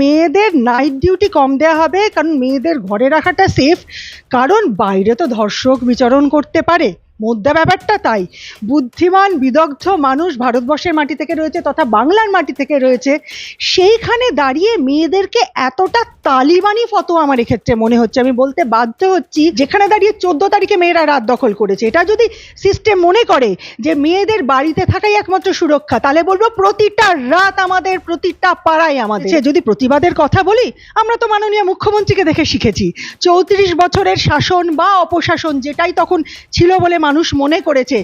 মেয়েদের night duty কম দেওয়া হবে, কারণ মেয়েদের ঘরে রাখাটা সেফ কারণ বাইরে তো ধর্ষক বিচরণ করতে পারে। মোদ্দা ব্যাপারটা তাই। বুদ্ধিমান, বিদগ্ধ মানুষ ভারতবর্ষের মাটি থেকে রয়েছে তথা বাংলার মাটি থেকে রয়েছে। সেইখানে দাঁড়িয়ে মেয়েদেরকে এতটা তালিবানি ফটো আমার এক্ষেত্রে মনে হচ্ছে। আমি বলতে বাধ্য হচ্ছি, যেখানে দাঁড়িয়ে চোদ্দ তারিখে মেয়েরা রাত দখল করেছে। এটা যদি সিস্টেম মনে করে যে মেয়েদের বাড়িতে থাকাই একমাত্র সুরক্ষা, তাহলে বলব প্রতিটা রাত আমাদের, প্রতিটা পাড়ায় আমাদের। সে যদি প্রতিবাদের কথা বলি, আমরা তো মাননীয় মুখ্যমন্ত্রীকে দেখে শিখেছি। চৌত্রিশ বছরের শাসন বা অপশাসন যেটাই তখন ছিল বলে মানুষ মনে করেছে।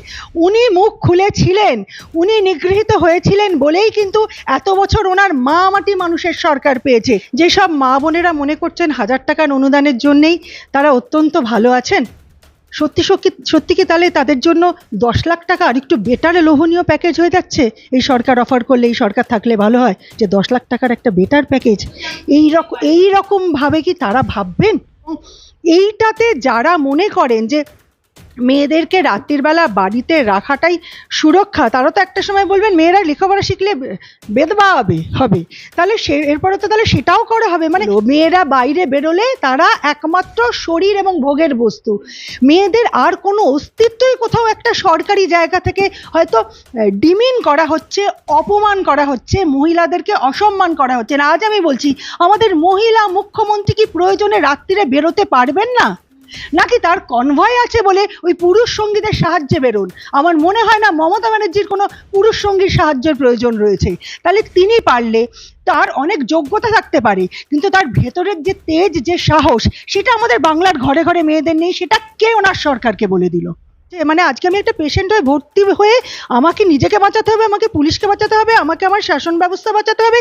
উনি মুখ খুলেছিলেন, উনি নিগৃহীত হয়েছিলেন বলেই কিন্তু এত বছর ওনার মা মাটি মানুষের সরকার পেয়েছে। যেসব মা বোনেরা মনে করছেন হাজার টাকার অনুদানের জন্যেই তারা অত্যন্ত ভালো আছেন, সত্যি সত্যি সত্যি কি তাহলে তাদের জন্য দশ লাখ টাকা আর একটু বেটার লোভনীয় প্যাকেজ হয়ে যাচ্ছে? এই সরকার অফার করলে, এই সরকার থাকলে ভালো হয় যে দশ লাখ টাকার একটা বেটার প্যাকেজ এই রকম এই রকমভাবে কি তারা ভাববেন? এইটাতে যারা মনে করেন যে মেয়েদেরকে রাত্রির বেলা বাড়িতে রাখাটাই সুরক্ষা। তারা তো একটা সময় বলবেন মেয়েরা লেখাপড়া শিখলে বেদবা হবে হবে। তাহলে সে এরপরে তো তাহলে সেটাও করা হবে। মানে মেয়েরা বাইরে বেরোলে তারা একমাত্র শরীর এবং ভোগের বস্তু। মেয়েদের আর কোনো অস্তিত্বই কোথাও একটা সরকারি জায়গা থেকে হয়তো ডিমিন করা হচ্ছে অপমান করা হচ্ছে মহিলাদেরকে অসম্মান করা হচ্ছে। না আজ আমি বলছি আমাদের মহিলা মুখ্যমন্ত্রী কি প্রয়োজনে রাত্রিরে বেরোতে পারবেন না? নাকি তার কনভয় আছে বলে ওই পুরুষ সঙ্গীদের সাহায্যে বেরোন? আমার মনে হয় না মমতা ব্যানার্জির কোনো পুরুষ সঙ্গীর সাহায্যের প্রয়োজন রয়েছে। তাহলে তিনি পারলে তার অনেক যোগ্যতা থাকতে পারে, কিন্তু তার ভেতরের যে তেজ, যে সাহস, সেটা আমাদের বাংলার ঘরে ঘরে মেয়েদের নেই, সেটা কে ওনার সরকারকে বলে দিল? যে মানে আজকে আমি একটা পেশেন্ট হয়ে ভর্তি হয়ে আমাকে নিজেকে বাঁচাতে হবে আমাকে পুলিশকে বাঁচাতে হবে আমাকে আমার শাসন ব্যবস্থা বাঁচাতে হবে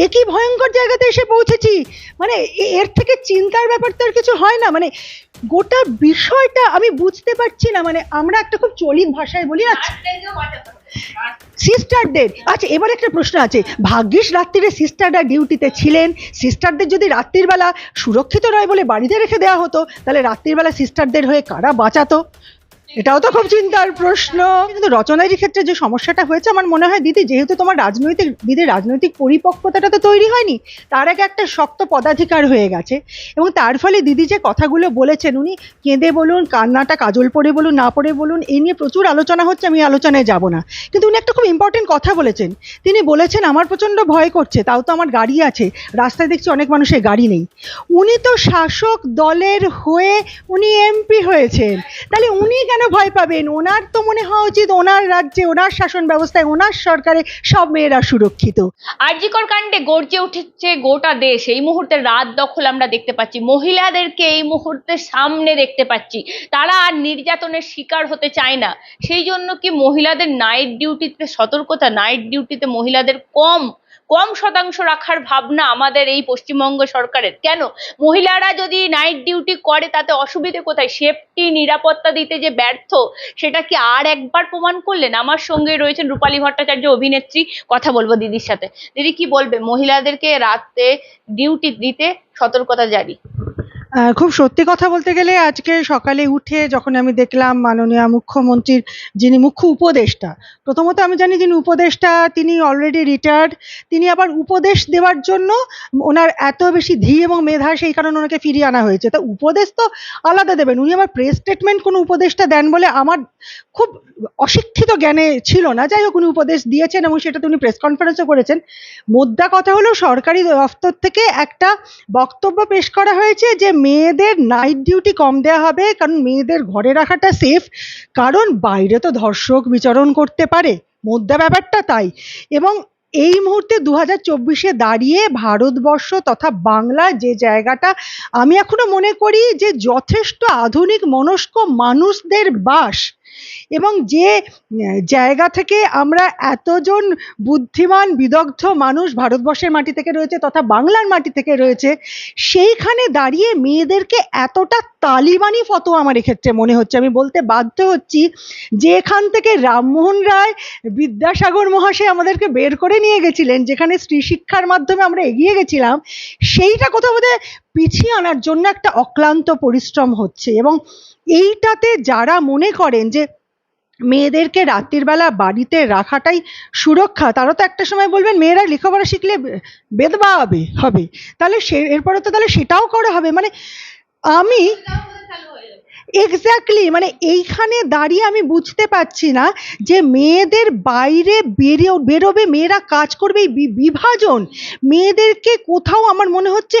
একই ভয়ঙ্কর জায়গাতে এসে পৌঁছেছি? মানে এ- এর থেকে চিন্তার ব্যাপার তো আর কিছু হয় না। মানে গোটা বিষয়টা আমি বুঝতে পারছি না। মানে আমরা একটা খুব চলিত ভাষায় বলি না সিস্টারদের আচ্ছা এবার একটা প্রশ্ন আছে। ভাগ্যিস রাত্রিরে সিস্টাররা ডিউটিতে ছিলেন। সিস্টারদের যদি রাত্রির বেলা সুরক্ষিত নয় বলে বাড়িতে রেখে দেওয়া হতো তাহলে রাত্রির বেলা সিস্টারদের হয়ে কারা বাঁচাতো? এটাও তো খুব চিন্তার প্রশ্ন। কিন্তু রচনারই ক্ষেত্রে যে সমস্যাটা হয়েছে, আমার মনে হয় দিদি, যেহেতু তোমার রাজনৈতিক, দিদির রাজনৈতিক পরিপক্কতাটা তো তৈরি হয়নি, তার আগে একটা শক্ত পদাধিকার হয়ে গেছে। এবং তার ফলে দিদি যে কথাগুলো বলেছেন, উনি কেঁদে বলুন, কান্নাটা কাজল পড়ে বলুন, না পড়ে বলুন এই নিয়ে প্রচুর আলোচনা হচ্ছে, আমি আলোচনায় যাব না। কিন্তু উনি একটা খুব ইম্পর্টেন্ট কথা বলেছেন। তিনি বলেছেন, আমার প্রচণ্ড ভয় করছে, তাও তো আমার গাড়ি আছে, রাস্তায় দেখছি অনেক মানুষের গাড়ি নেই। উনি তো শাসক দলের হয়ে উনি এমপি হয়েছেন। তাহলে উনি কেন ভয় পাবেন? ওনার তো মনে হওয়া উচিত, ওনার রাজ্যে, ওনার শাসন ব্যবস্থায়, ওনার সরকারে সব মেয়েরা সুরক্ষিত। আরজিকর কাণ্ডে গর্জে উঠেছে গোটা দেশ। এই মুহূর্তে রাত দখল আমরা দেখতে পাচ্ছি। মহিলাদেরকে এই মুহূর্তে সামনে দেখতে পাচ্ছি। তারা আর নির্যাতনের শিকার হতে চায় না। সেই জন্য কি মহিলাদের নাইট ডিউটিতে সতর্কতা নাইট ডিউটিতে মহিলাদের কম কম শতাংশ রাখার ভাবনা আমাদের এই পশ্চিমবঙ্গ সরকারের। কেন? মহিলারা যদি নাইট ডিউটি করে, তাতে অসুবিধে কোথায়? সেফটি নিরাপত্তা দিতে যে ব্যর্থ, সেটা কি আর একবার প্রমাণ করলেন? আমার সঙ্গে রয়েছেন রূপালী ভট্টাচার্য, অভিনেত্রী। কথা বলব দিদির সাথে। দিদি কি বলবে? মহিলাদেরকে রাতে ডিউটি দিতে সতর্কতা জারি। খুব সত্যি কথা বলতে গেলে আজকে সকালে উঠে যখন আমি দেখলাম মাননীয় মুখ্যমন্ত্রীর, যিনি মুখ্য উপদেষ্টা, প্রথমত আমি জানি যিনি উপদেষ্টা, তিনি অলরেডি রিটায়ার্ড তিনি আবার উপদেশ দেওয়ার জন্য ওনার এত বেশি ধী এবং মেধা, সেই কারণে ওনাকে ফিরিয়ে আনা হয়েছে। তা উপদেশ তো আলাদা দেবেন, উনি আমার প্রেস স্টেটমেন্ট কোনো উপদেশটা দেন বলে আমার খুব অশিক্ষিত জ্ঞানে ছিল না। যাই হোক, উনি উপদেশ দিয়েছেন এবং সেটাতে উনি প্রেস কনফারেন্সও করেছেন। মোদ্দা কথা হলো সরকারি দফতর থেকে একটা বক্তব্য পেশ করা হয়েছে যে মেয়েদের নাইট ডিউটি কম দেওয়া হবে, কারণ মেয়েদের ঘরে রাখাটা সেফ কারণ বাইরে তো ধর্ষক বিচরণ করতে পারে। মুদ্রা ব্যাপারটা তাই। এবং এই মুহূর্তে দু হাজার চব্বিশে দাঁড়িয়ে ভারতবর্ষ তথা বাংলা যে জায়গাটা, আমি এখনও মনে করি যে যথেষ্ট আধুনিক মনস্ক মানুষদের বাস এবং যে জায়গা থেকে আমরা এতজন বুদ্ধিমান, বিদগ্ধ মানুষ ভারতবর্ষের মাটি থেকে রয়েছে তথা বাংলার মাটি থেকে রয়েছে, সেইখানে দাঁড়িয়ে মেয়েদেরকে এতটা তালিবানি ফটো আমার এক্ষেত্রে মনে হচ্ছে। আমি বলতে বাধ্য হচ্ছি যে এখান থেকে রামমোহন রায় বিদ্যাসাগর মহাশয় আমাদেরকে বের করে নিয়ে গেছিলেন, যেখানে স্ত্রী শিক্ষার মাধ্যমে আমরা এগিয়ে গেছিলাম, সেইটা কোথাও বোধহয় পিছিয়ে আনার জন্য একটা অক্লান্ত পরিশ্রম হচ্ছে এবং এইটাতে যারা মনে করেন যে মেয়েদেরকে রাত্রির বেলা বাড়িতে রাখাটাই সুরক্ষা, তারা তো একটা সময় বলবেন মেয়েরা লেখাপড়া শিখলে বেদবা হবে হবে। তাহলে সে, এরপরে তো তাহলে সেটাও করা হবে। মানে আমি এক্স্যাক্টলি মানে এইখানে দাঁড়িয়ে আমি বুঝতে পারছি না যে মেয়েদের বাইরে বেরিয়ে, বেরোবে, মেয়েরা কাজ করবে এই বিভাজন। মেয়েদেরকে কোথাও আমার মনে হচ্ছে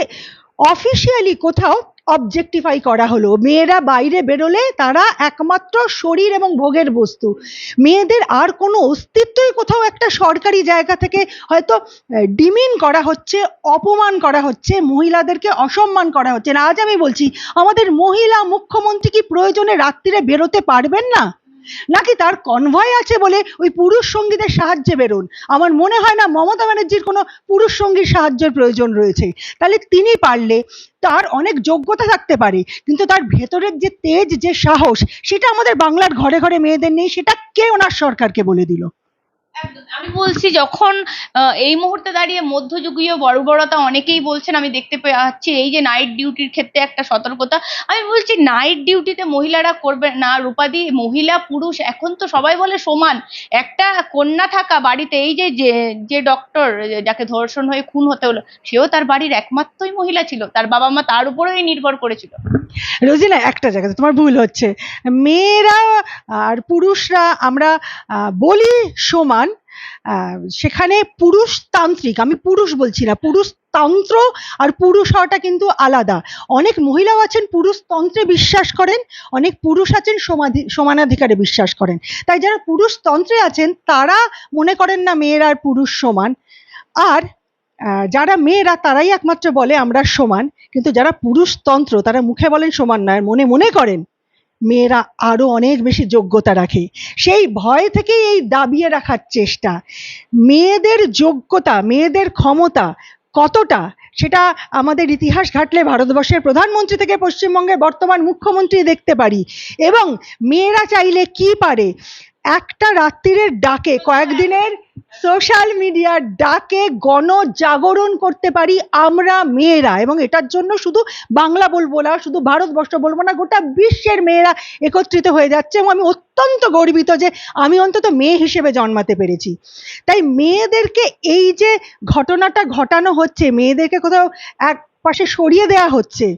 অফিসিয়ালি কোথাও অবজেক্টিফাই করা হলো। মেয়েরা বাইরে বেরোলে তারা একমাত্র শরীর এবং ভোগের বস্তু। মেয়েদের আর কোনো অস্তিত্বই কোথাও একটা সরকারি জায়গা থেকে হয়তো ডিমিন করা হচ্ছে, অপমান করা হচ্ছে, মহিলাদেরকে অসম্মান করা হচ্ছে না। আজ আমি বলছি, আমাদের মহিলা মুখ্যমন্ত্রী কি প্রয়োজনে রাত্রিরে বেরোতে পারবেন না? নাকি তার কনভয় আছে বলে ওই পুরুষ সঙ্গীদের সাহায্যে বেরোন? আমার মনে হয় না মমতা ব্যানার্জির কোনো পুরুষ সঙ্গীর সাহায্যের প্রয়োজন রয়েছে। তাহলে তিনি পারলে তার অনেক যোগ্যতা থাকতে পারে, কিন্তু তার ভেতরের যে তেজ, যে সাহস, সেটা আমাদের বাংলার ঘরে ঘরে মেয়েদের নেই, সেটা কে ওনার সরকারকে বলে দিল? আমি বলছি, যখন এই মুহূর্তে দাঁড়িয়ে মধ্যযুগীয় বর্বরতা অনেকেই বলছেন, আমি দেখতে পাচ্ছি এই যে নাইট ডিউটির ক্ষেত্রে একটা সতর্কতা। আমি বলছি নাইট ডিউটিতে মহিলারা করবে না, রূপাদি, মহিলা, পুরুষ, এখন তো সবাই বলে সমান। একটা কন্যা থাকা বাড়িতে, এই যে, যে- ডক্টর যাকে ধর্ষণ হয়ে খুন হতে হলো, সেও তার বাড়ির একমাত্রই মহিলা ছিল। তার বাবা মা তার উপরেই নির্ভর করেছিল। রোজিনা, একটা জায়গাতে তোমার ভুল হচ্ছে। মেয়েরা আর পুরুষরা আমরা বলি সমান সেখানে পুরুষতান্ত্রিক, আমি পুরুষ বলছি না, পুরুষতন্ত্র আর পুরুষ হওয়াটা কিন্তু আলাদা। অনেক মহিলাও আছেন, পুরুষতন্ত্রে বিশ্বাস করেন, অনেক পুরুষ আছেন, সমাধি, সমানাধিকারে বিশ্বাস করেন। তাই যারা পুরুষতন্ত্রে আছেন, তারা মনে করেন না মেয়েরা আর পুরুষ সমান। আর যারা মেয়েরা, তারাই একমাত্র বলে আমরা সমান। কিন্তু যারা পুরুষতন্ত্র, তারা মুখে বলেন সমান নয়, মনে মনে করেন। মেয়েরা আরও অনেক বেশি যোগ্যতা রাখে। সেই ভয় থেকেই এই দাবিয়ে রাখার চেষ্টা। মেয়েদের যোগ্যতা, মেয়েদের ক্ষমতা কতটা, সেটা আমাদের ইতিহাস ঘাটলে ভারতবর্ষের প্রধানমন্ত্রী থেকে পশ্চিমবঙ্গের বর্তমান মুখ্যমন্ত্রী দেখতে পারি। এবং মেয়েরা চাইলে কি পারে? একটা রাত্রিরের ডাকে, কয়েকদিনের সোশ্যাল মিডিয়ার ডাকে গণজাগরণ করতে পারি আমরা মেয়েরা। এবং এটার জন্য শুধু বাংলা বলব না, শুধু ভারতবর্ষ বলব না, গোটা বিশ্বের মেয়েরা একত্রিত হয়ে যাচ্ছে। এবং আমি অত্যন্ত গর্বিত যে আমি অন্তত মেয়ে হিসেবে জন্মাতে পেরেছি। তাই মেয়েদেরকে এই যে ঘটনাটা ঘটানো হচ্ছে, মেয়েদেরকে কোথাও এক পাশে সরিয়ে দেওয়া হচ্ছে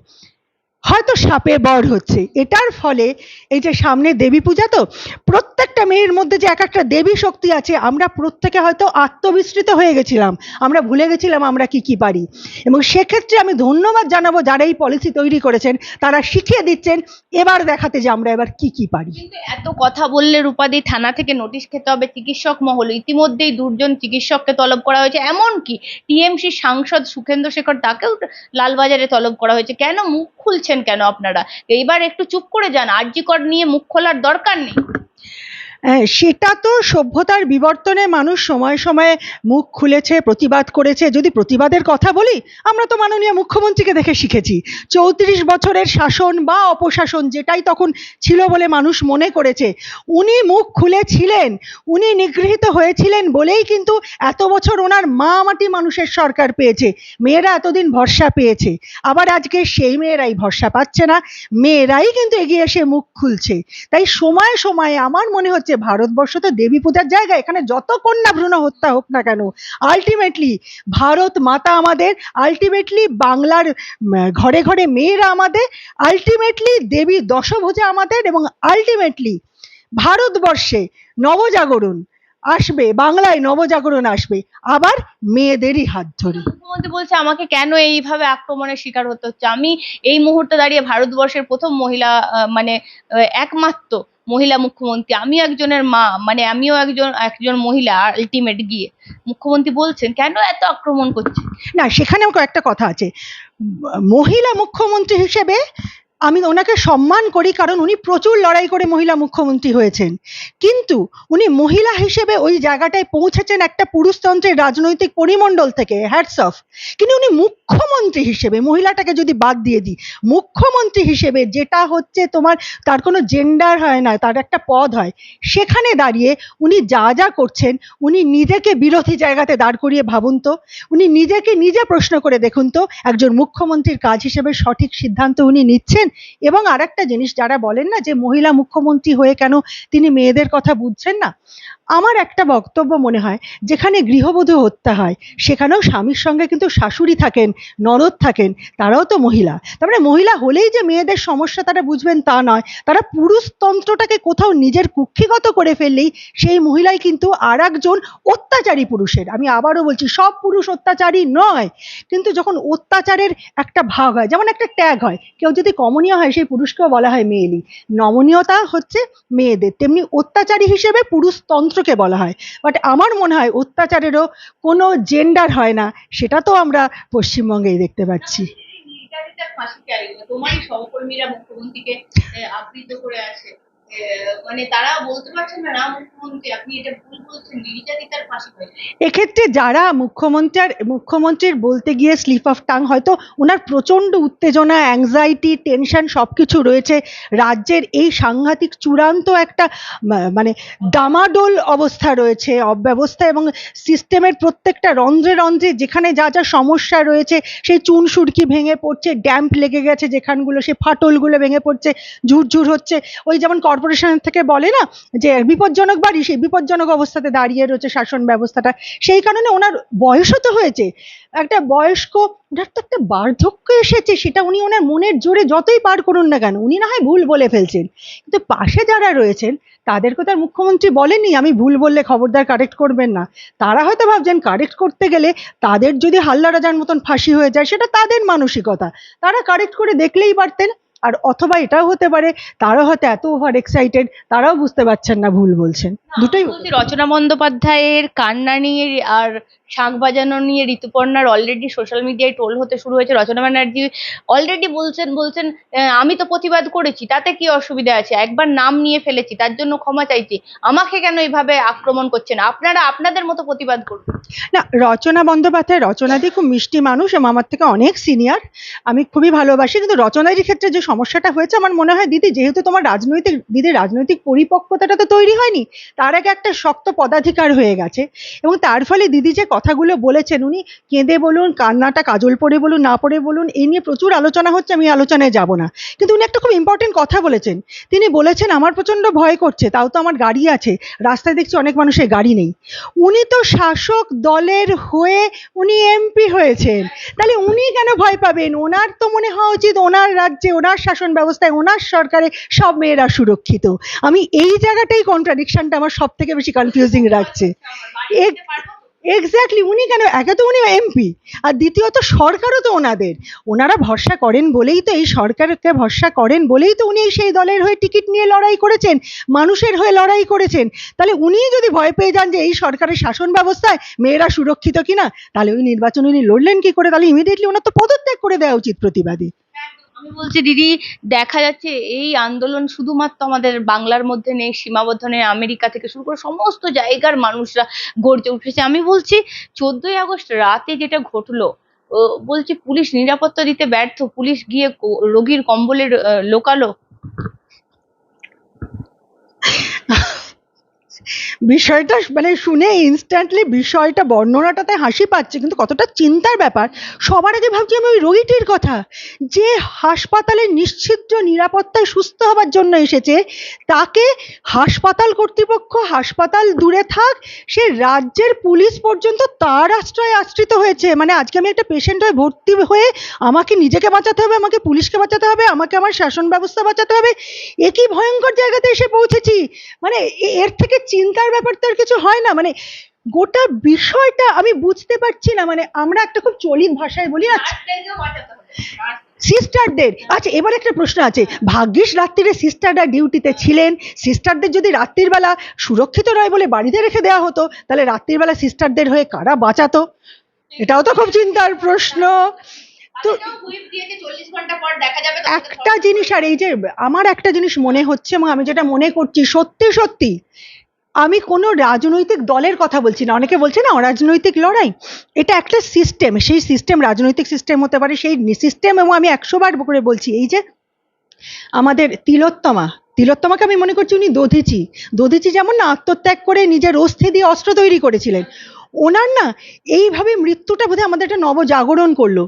হয়তো সাপে বর হচ্ছে। এটার ফলে এই যে সামনে দেবী পূজা তো, প্রত্যেকটা মেয়ের মধ্যে যে এক একটা দেবী শক্তি আছে, আমরা প্রত্যেকে হয়তো আত্মবিস্মৃত হয়ে গেছিলাম। আমরা ভুলে গেছিলাম আমরা কি কি পারি। এবং সেক্ষেত্রে আমি ধন্যবাদ জানাব যারা এই পলিসি তৈরি করেছেন, তারা শিখিয়ে দিচ্ছেন, এবার দেখাতে যে আমরা এবার কি কি পারি। এত কথা বললে রূপাদি থানা থেকে নোটিশ খেতে হবে, চিকিৎসক মহল, ইতিমধ্যেই দুজন চিকিৎসককে তলব করা হয়েছে। এমনকি টিএমসি সাংসদ সুখেন্দ্র শেখর তাকেও লালবাজারে তলব করা হয়েছে। কেন মুখ খুলছেন কেন আপনারা? এইবার একটু চুপ করে যান আরজি কর নিয়ে মুখ খোলার দরকার নেই। সেটা তো সভ্যতার বিবর্তনে মানুষ সময়ে সময়ে মুখ খুলেছে, প্রতিবাদ করেছে। যদি প্রতিবাদের কথা বলি, আমরা তো মাননীয় মুখ্যমন্ত্রীকে দেখে শিখেছি। চৌত্রিশ বছরের শাসন বা অপশাসন যেটাই তখন ছিল বলে মানুষ মনে করেছে, উনি মুখ খুলেছিলেন, উনি নিগৃহীত হয়েছিলেন বলেই কিন্তু এত বছর ওনার মা মাটি মানুষের সরকার পেয়েছে। মেয়েরা এতদিন ভরসা পেয়েছে। আবার আজকে সেই মেয়েরাই ভরসা পাচ্ছে না। মেয়েরাই কিন্তু এগিয়ে এসে মুখ খুলছে। তাই সময়ে সময়ে আমার মনে হচ্ছে ভারতবর্ষ তো দেবী পূজার জায়গা, এখানে যত কন্যা ভ্রূণ হত্যা হোক না কেন আলটিমেটলি ভারত মাতা আমাদের আলটিমেটলি বাংলার ঘরে ঘরে মেয়েরা আমাদের আলটিমেটলি দেবী দশভুজা আমাদের এবং আলটিমেটলি ভারতবর্ষে নবজাগরণ আসবে, বাংলায় নবজাগরণ আসবে, আবার মেয়েদেরই হাত ধরে। মুখ্যমন্ত্রী বলছে, আমাকে কেন এইভাবে আক্রমণের শিকার হতে হচ্ছে? আমি এই মুহূর্তে দাঁড়িয়ে ভারতবর্ষের প্রথম মহিলা মানে একমাত্র মহিলা মুখ্যমন্ত্রী। আমি একজনের মা মানে আমিও একজন একজন মহিলা আলটিমেট গিয়ে। মুখ্যমন্ত্রী বলছেন, কেন এত আক্রমণ করছে না, সেখানেও কয়েকটা কথা আছে। মহিলা মুখ্যমন্ত্রী হিসেবে আমি ওনাকে সম্মান করি কারণ উনি প্রচুর লড়াই করে মহিলা মুখ্যমন্ত্রী হয়েছেন। কিন্তু উনি মহিলা হিসেবে ওই জায়গাটায় পৌঁছেছেন একটা পুরুষতন্ত্রের রাজনৈতিক পরিমণ্ডল থেকে হ্যাটস অফ কিন্তু উনি মুখ্যমন্ত্রী হিসেবে, মহিলাটাকে যদি বাদ দিয়ে দিই, মুখ্যমন্ত্রী হিসেবে যেটা হচ্ছে তোমার, তার কোনো জেন্ডার হয় না, তার একটা পদ হয়, সেখানে দাঁড়িয়ে উনি যা যা করছেন, উনি নিজেকে বিরোধী জায়গাতে দাঁড় করিয়ে ভাবুন তো, উনি নিজেকে নিজে প্রশ্ন করে দেখুন তো, একজন মুখ্যমন্ত্রীর কাজ হিসেবে সঠিক সিদ্ধান্ত উনি নিচ্ছেন, এবং আরেকটা জিনিস, যারা বলেন না যে মহিলা মুখ্যমন্ত্রী হয়ে কেন তিনি মেয়েদের কথা বুঝছেন না আমার একটা বক্তব্য মনে হয়, যেখানে গৃহবধূ হত্যা হয়, সেখানেও স্বামীর সঙ্গে কিন্তু শাশুড়ি থাকেন, ননদ থাকেন, তারাও তো মহিলা। তার মানে মহিলা হলেই যে মেয়েদের সমস্যা তারা বুঝবেন তা নয়। তারা পুরুষতন্ত্রটাকে কোথাও নিজের কুক্ষিগত করে ফেললেই সেই মহিলাই কিন্তু আর একজন অত্যাচারী পুরুষের। আমি আবারও বলছি, সব পুরুষ অত্যাচারী নয়, কিন্তু যখন অত্যাচারের একটা ভাগ হয়, যেমন একটা ট্যাগ হয়, কেউ যদি কমনীয় হয়, সেই পুরুষকেও বলা হয় মেয়েলি। নমনীয়তা হচ্ছে মেয়েদের, তেমনি অত্যাচারী হিসেবে পুরুষতন্ত্রকে বলা হয়। বাট আমার মনে হয় অত্যাচারেরও কোনো জেন্ডার হয় না, সেটা তো আমরা পশ্চিমবঙ্গেই দেখতে পাচ্ছি। তোমারই সহকর্মীরা মুখ্যমন্ত্রীকে আবৃত করে আছে। মানে তারা মুখ্যমন্ত্রী আপনি এক্ষেত্রে যারা মুখ্যমন্ত্রীর মুখ্যমন্ত্রীর বলতে গিয়ে স্লিপ অফ টাং হয়তো ওনার প্রচণ্ড উত্তেজনা অ্যাংজাইটি টেনশন সব কিছু রয়েছে, রাজ্যের এই সাংঘাতিক চূড়ান্ত একটা মানে ডামাডোল অবস্থা রয়েছে, অব্যবস্থা এবং সিস্টেমের প্রত্যেকটা রন্ধ্রে রন্ধ্রে যেখানে যা যা সমস্যা রয়েছে, সেই চুন সুরকি ভেঙে পড়ছে ড্যাম্প লেগে গেছে যেখানগুলো সে ফাটলগুলো ভেঙে পড়ছে, ঝুরঝুর হচ্ছে। ওই যেমন কর্পোরেশন থেকে বলে না যে বিপজ্জনক বাড়ি, সেই বিপজ্জনক অবস্থাতে দাঁড়িয়ে রয়েছে শাসন ব্যবস্থাটা। সেই কারণে ওনার বয়সও তো হয়েছে। একটা বয়স্ক, ওনার তো একটা বার্ধক্য এসেছে, সেটা উনি ওনার মনের জোরে যতই পার করুন না কেন, উনি না হয় ভুল বলে ফেলছেন। কিন্তু পাশে যারা রয়েছেন, তাদেরকে তো আর মুখ্যমন্ত্রী বলেননি, আমি ভুল বললে খবরদার কারেক্ট করবেন না। তারা হয়তো ভাবছেন, কারেক্ট করতে গেলে তাদের যদি হাল্লা রাজার মতন ফাঁসি হয়ে যায়, সেটা তাদের মানসিকতা। তারা কারেক্ট করে দেখলেই পারতেন আর অথবা এটাও হতে পারে তারাও হয়তো এত ওভার এক্সাইটেড তারাও বুঝতে পারছেন না ভুল বলছেন। দুটোই রচনা বন্দ্যোপাধ্যায়ের কান্নানির আর শাঁখ বাজানো নিয়ে ঋতুপর্ণার অলরেডি সোশ্যাল মিডিয়ায় ট্রোল হতে শুরু হয়েছে, রচনা ব্যানার্জি অলরেডি বলছেন বলছেন আমি তো প্রতিবাদ করেছি, তাতে কি অসুবিধা আছে? একবার নাম নিয়ে ফেলেছি, তার জন্য ক্ষমা চাইছি। আমাকে কেন এইভাবে আক্রমণ করছেন? আপনারা আপনাদের মতো প্রতিবাদ করুন। না, রচনা বন্দ্যোপাধ্যায়, রচনাদি খুব মিষ্টি মানুষ এবং আমার থেকে অনেক সিনিয়র আমি খুবই ভালোবাসি, কিন্তু রচনাদির ক্ষেত্রে যে সমস্যাটা হয়েছে, আমার মনে হয়, দিদি, যেহেতু তোমার রাজনৈতিক, দিদির রাজনৈতিক পরিপক্কতাটা তো তৈরি হয়নি, তার আগে একটা শক্ত পদাধিকার হয়ে গেছে এবং তার ফলে দিদি যে কথাগুলো বলেছেন উনি কেঁদে বলুন কান্নাটা কাজল পড়ে বলুন না পরে বলুন এই নিয়ে প্রচুর আলোচনা হচ্ছে আমি আলোচনায় যাব না। কিন্তু উনি একটা খুব ইম্পর্টেন্ট কথা বলেছেন। তিনি বলেছেন আমার প্রচণ্ড ভয় করছে তাও তো আমার গাড়ি আছে রাস্তায় দেখছি অনেক মানুষের গাড়ি নেই। উনি তো শাসক দলের হয়ে উনি এমপি হয়েছেন। তাহলে উনি কেন ভয় পাবেন? ওনার তো মনে হওয়া উচিত ওনার রাজ্যে ওনার শাসন ব্যবস্থায় ওনার সরকারে সব মেয়েরা সুরক্ষিত। আমি এই জায়গাটাই কন্ট্রাডিকশনটা আমার সব থেকে বেশি কনফিউজিং রাখছে। এক্স্যাক্টলি উনি কেন? একে তো উনি এমপি আর দ্বিতীয়ত সরকারও তো ওনাদের। ওনারা ভরসা করেন বলেই তো এই সরকারকে ভরসা করেন বলেই তো উনি সেই দলের হয়ে টিকিট নিয়ে লড়াই করেছেন, মানুষের হয়ে লড়াই করেছেন। তাহলে উনিই যদি ভয় পেয়ে যান যে এই সরকারের শাসন ব্যবস্থায় মেয়েরা সুরক্ষিত কিনা, তাহলে ওই নির্বাচন উনি লড়লেন কি করে? তাহলে ইমিডিয়েটলি ওনার তো পদত্যাগ করে দেওয়া উচিত প্রতিবাদী। আমি বলছি, দিদি, দেখা যাচ্ছে এই আন্দোলন শুধুমাত্র আমাদের বাংলার মধ্যে নেই, সীমাবদ্ধ নেই, আমেরিকা থেকে শুরু করে সমস্ত জায়গার মানুষরা গর্জে উঠেছে। আমি বলছি, চোদ্দই আগস্ট রাতে যেটা ঘটলো বলছি পুলিশ নিরাপত্তা দিতে ব্যর্থ, পুলিশ গিয়ে রোগীর কম্বলের লোকালো। বিষয়টা মানে শুনে ইনস্ট্যান্টলি বিষয়টা, বর্ণনাটাতে হাসি পাচ্ছে, কিন্তু কতটা চিন্তার ব্যাপার, সবার আগে ভাবছি আমি ওই রোগীটির কথা। যে হাসপাতালের নিশ্চিদ্র নিরাপত্তায় সুস্থ হবার জন্য এসেছে, তাকে হাসপাতাল কর্তৃপক্ষ হাসপাতাল দূরে থাক, সে রাজ্যের পুলিশ পর্যন্ত তার আশ্রয়ে আশ্রিত হয়েছে। মানে আজকে আমি একটা পেশেন্ট হয়ে ভর্তি হয়ে আমাকে নিজেকে বাঁচাতে হবে, আমাকে পুলিশকে বাঁচাতে হবে, আমাকে আমার শাসন ব্যবস্থা বাঁচাতে হবে এ কি ভয়ঙ্কর জায়গাতে এসে পৌঁছেছি। মানে এর থেকে চিন্তার ব্যাপার তো আর কিছু হয় না। মানে গোটা বিষয়টা আমি বুঝতে পারছি না। মানে আমরা একটা খুব চলিত ভাষায় বলি না সিস্টারদের আচ্ছা এবার একটা প্রশ্ন আছে। ভাগ্যিস রাত্রিরে সিস্টাররা ডিউটিতে ছিলেন। সিস্টারদের যদি রাত্রির বেলা সুরক্ষিত নয় বলে বাড়িতে রেখে দেওয়া হতো, তাহলে রাত্রির বেলা সিস্টারদের হয়ে কারা বাঁচাতো? এটাও তো খুব চিন্তার প্রশ্ন। তো একটা জিনিস, আর এই যে আমার একটা জিনিস মনে হচ্ছে এবং আমি যেটা মনে করছি সত্যি সত্যি আমি কোনো রাজনৈতিক দলের কথা বলছি না। অনেকে বলছে, না, অরাজনৈতিক লড়াই। এটা একটা সিস্টেম সেই সিস্টেম রাজনৈতিক সিস্টেম হতে পারে, সেই সিস্টেম এবং আমি একশো বার করে বলছি, এই যে আমাদের তিলোত্তমা, তিলোত্তমাকে আমি মনে করছি উনি দধিচি। দধিচি যেমন না আত্মত্যাগ করে নিজের অস্থি দিয়ে অস্ত্র তৈরি করেছিলেন ওনার না এইভাবে মৃত্যুটা বোধহয় আমাদের একটা নবজাগরণ করল।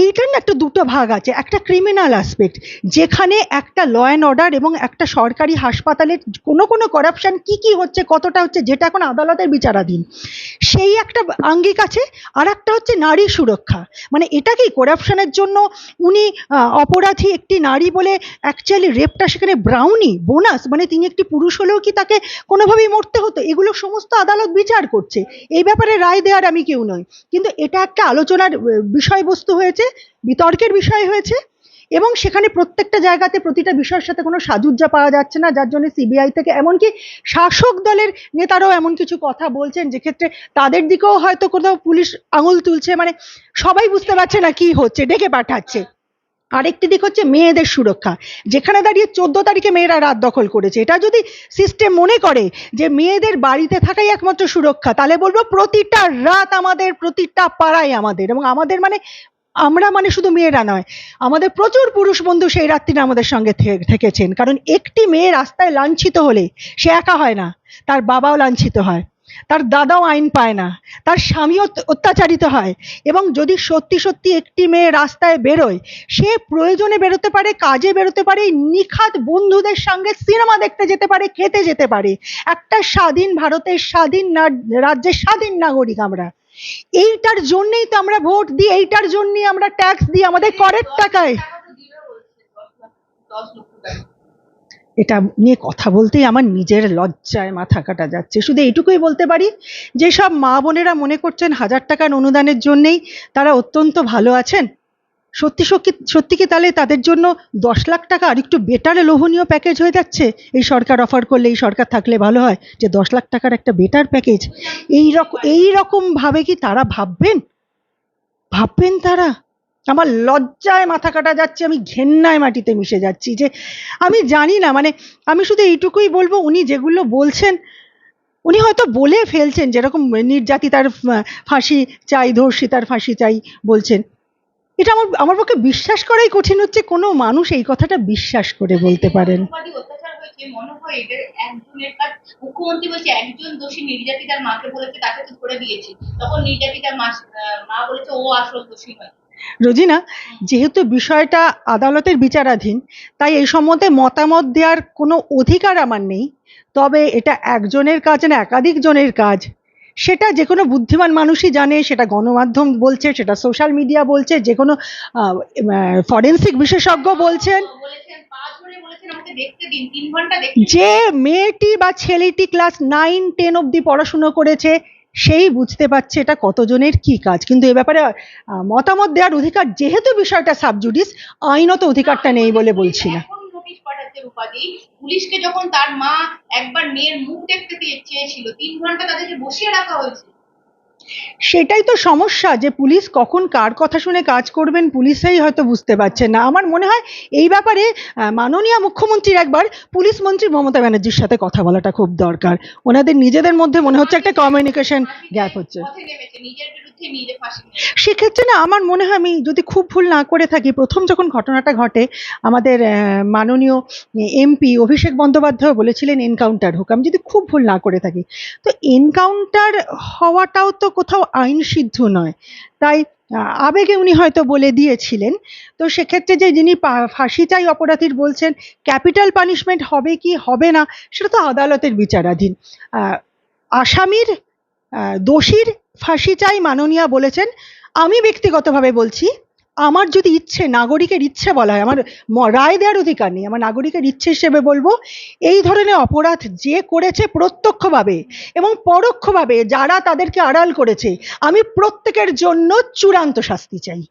এইটার না একটা দুটো ভাগ আছে, একটা ক্রিমিনাল অ্যাসপেক্ট যেখানে একটা ল অ্যান্ড অর্ডার এবং একটা সরকারি হাসপাতালে কোনো কোনো করাপশন কি কি হচ্ছে, কতটা হচ্ছে, যেটা এখন আদালতের বিচারাধীন। সেই একটা আঙ্গিক আছে আর একটা হচ্ছে নারী সুরক্ষা। মানে এটা কি করাপশনের জন্য উনি অপরাধী একটি নারী বলে অ্যাকচুয়ালি রেপটা সেখানে ব্রাউনি বোনাস মানে তিনি একটি পুরুষ হলেও কি তাকে কোনোভাবেই মরতে হতো? এগুলো সমস্ত আদালত বিচার করছে। এই ব্যাপারে রায় দেওয়ার আমি কেউ নই। কিন্তু এটা একটা আলোচনার বিষয়বস্তু হয়েছে, বিতর্কের বিষয় হয়েছে, এবং সেখানে প্রত্যেকটা জায়গাতে প্রতিটা বিষয়ের সাথে কোনো সাজুজ্জা পাওয়া যাচ্ছে না, যার জন্য সিবিআই থেকে, এমনকি শাসক দলের নেতারাও এমন কিছু কথা বলছেন যেক্ষেত্রে তাদের দিকেও হয়তো কোথাও পুলিশ আঙুল তুলছে মানে সবাই বুঝতে পারছে না কি হচ্ছে, ডেকে পাঠাচ্ছে। আরেকটি দিক হচ্ছে মেয়েদের সুরক্ষা। যেখানে দাঁড়িয়ে চোদ্দ তারিখে মেয়েরা রাত দখল করেছে। এটা যদি সিস্টেম মনে করে যে মেয়েদের বাড়িতে থাকাই একমাত্র সুরক্ষা, তাহলে বলব প্রতিটা রাত আমাদের, প্রতিটা পাড়ায় আমাদের। এবং আমাদের মানে আমরা মানে শুধু মেয়েরা নয়, আমাদের প্রচুর পুরুষ বন্ধু সেই রাত্রিটা আমাদের সঙ্গে থেকেছেন। কারণ একটি মেয়ে রাস্তায় লাঞ্ছিত হলে সে একা হয় না, তার বাবাও লাঞ্ছিত হয়। তার দাদাও আইন পায় না, তার স্বামীও অত্যাচারিত হয় এবং যদি সত্যি সত্যি একটি মেয়ে রাস্তায় বেরোয়, সে প্রয়োজনে বেরোতে পারে, কাজে বেরোতে পারে নিখাত বন্ধুদের সঙ্গে সিনেমা দেখতে যেতে পারে, খেতে যেতে পারে। একটা স্বাধীন ভারতের স্বাধীন রাজ্যের স্বাধীন নাগরিক আমরা। এইটার জন্যই তো আমরা ভোট দিই, এইটার জন্যই আমরা ট্যাক্স দিই, আমাদের করের টাকায়। এটা নিয়ে কথা বলতেই আমার নিজের লজ্জায় মাথা কাটা যাচ্ছে। শুধু এইটুকুই বলতে পারি যে সব মা বোনেরা মনে করছেন হাজার টাকার অনুদানের জন্যেই তারা অত্যন্ত ভালো আছেন, সত্যি সত্যি সত্যি কি তাহলে তাদের জন্য দশ লাখ টাকা আর একটু বেটার লোভনীয় প্যাকেজ হয়ে যাচ্ছে? এই সরকার অফার করলে, এই সরকার থাকলে ভালো হয় যে দশ লাখ টাকার একটা বেটার প্যাকেজ এই রকম এই রকম ভাবে কি তারা ভাববেন? ভাববেন তারা? আমার লজ্জায় মাথা কাটা যাচ্ছে, আমি ঘেন্নায় মাটিতে মিশে যাচ্ছি যে আমি জানি না মানে আমি শুধু এইটুকুই বলব, উনি যেগুলো বলছেন, উনি হয়তো বলে ফেলছেন, যেরকম নির্যাতিতার ফাঁসি চাই ধর্ষিতার ফাঁসি চাই বলছেন। এটা আমার আমার পক্ষে বিশ্বাস করাই কঠিন হচ্ছে, কোনো মানুষ এই কথাটা বিশ্বাস করে বলতে পারেন। মনে হয় মুখ্যমন্ত্রী বলছে, একজন দোষী মাকে বলেছে, তাকে তো ধরে দিয়েছে। তখন মা বলেছে, ও আসল দোষী নয়। রোজিনা, যেহেতু বিষয়টা আদালতের বিচারাধীন, তাই এই সম্বন্ধে মতামত দেওয়ার কোনো অধিকার আমার নেই। তবে এটা একজনের কাজ না, একাধিক জনের কাজ। সেটা যে কোনো বুদ্ধিমান মানুষই জানে, সেটা গণমাধ্যম বলছে, সেটা সোশ্যাল মিডিয়া বলছে যে কোনো ফরেন্সিক বিশেষজ্ঞ বলছেন। যে মেয়েটি বা ছেলেটি ক্লাস নাইন, টেন অবধি পড়াশুনো করেছে সেই বুঝতে পারছে এটা কতজনের কি কাজ। কিন্তু এ ব্যাপারে মতামত দেওয়ার অধিকার যেহেতু বিষয়টা সাবজুডিস, আইনত অধিকারটা নেই বলে বলছি না। পুলিশকে যখন তার মা একবার মেয়ের মুখ দেখতে চেয়েছিল, তিন ঘণ্টা তাদেরকে বসিয়ে রাখা হয়েছে সেটাই তো সমস্যা যে পুলিশ কখন কার কথা শুনে কাজ করবেন, পুলিশই হয়তো বুঝতে পারছে না। আমার মনে হয় এই ব্যাপারে মাননীয় মুখ্যমন্ত্রীর একবার পুলিশ মন্ত্রী মমতা ব্যানার্জির সাথে কথা বলাটা খুব দরকার। ওনাদের নিজেদের মধ্যে মনে হচ্ছে একটা কমিউনিকেশন গ্যাপ হচ্ছে। সেক্ষেত্রে না, আমার মনে হয় আমি যদি খুব ভুল না করে থাকি, প্রথম যখন ঘটনাটা ঘটে, আমাদের মাননীয় এমপি অভিষেক বন্দ্যোপাধ্যায় বলেছিলেন এনকাউন্টার হোক। আমি যদি খুব ভুল না করে থাকি, তো এনকাউন্টার হওয়াটাও তো কোথাও আইন সিদ্ধ নয়। তাই আবেগে উনি হয়তো বলে দিয়েছিলেন। তো সেক্ষেত্রে যে যিনি ফাঁসিটাই অপরাধীর বলছেন, ক্যাপিটাল পানিশমেন্ট হবে কি হবে না, সেটা তো আদালতের বিচারাধীন। আসামির দোষীর ফাঁসি চাই মাননীয়া বলেছেন। আমি ব্যক্তিগতভাবে বলছি আমার যদি ইচ্ছে, নাগরিকের ইচ্ছে বলা হয়, আমার রায় দেওয়ার অধিকার নেই, আমার নাগরিকের ইচ্ছে হিসেবে বলব, এই ধরনের অপরাধ যে করেছে প্রত্যক্ষভাবে এবং পরোক্ষভাবে যারা তাদেরকে আড়াল করেছে, আমি প্রত্যেকের জন্য চূড়ান্ত শাস্তি চাই।